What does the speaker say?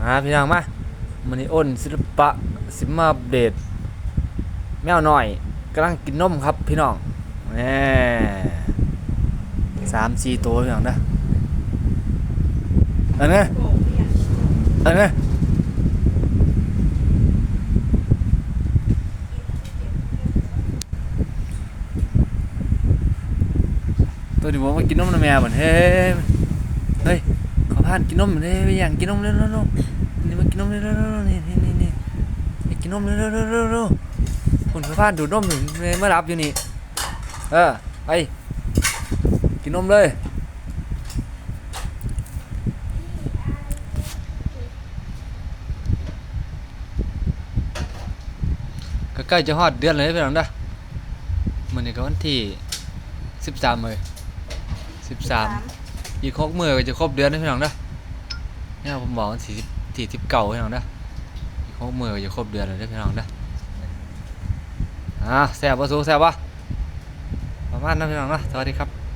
มาพี่น้องมามันนี้อ้นศิลปะสิมาเดตแมวหน่อยกำลังกินนมครับพี่น้องแหมสามสี่ตัวพี่น้องนะอันนี้อันนี้ตัวนี้บอกว่ากินนมนะแม่บ่นเฮ้ยเฮ้ย ขอพานกินนมเฮ้ยไปอย่างกินนมเร็วเร็วเร็วนี่มากินนมเร็วเร็วเร็วนี่นี่นี่นี่ไปกินนมเร็วเร็วเร็วเร็วคุณขอพานดูดนมอยู่เมื่อรับอยู่นี่เออไปกินนมเลยใกล้จะฮอดเดือนเลยพี่น้องด้อมันนี่ก็วันที่สิบสามเลยสิบสาม อีกหกมือก็จะครบเดือนนะพี่น้องนะเนี่ยผมบอกสี่สิบสี่สิบเก่าพี่น้องนะอีกหกมือก็จะครบเดือนเลยนะพี่น้องนะอ่าแซ่บปะสูแซ่บปะประมาณนั้นพี่น้องนะสวัสดีครับ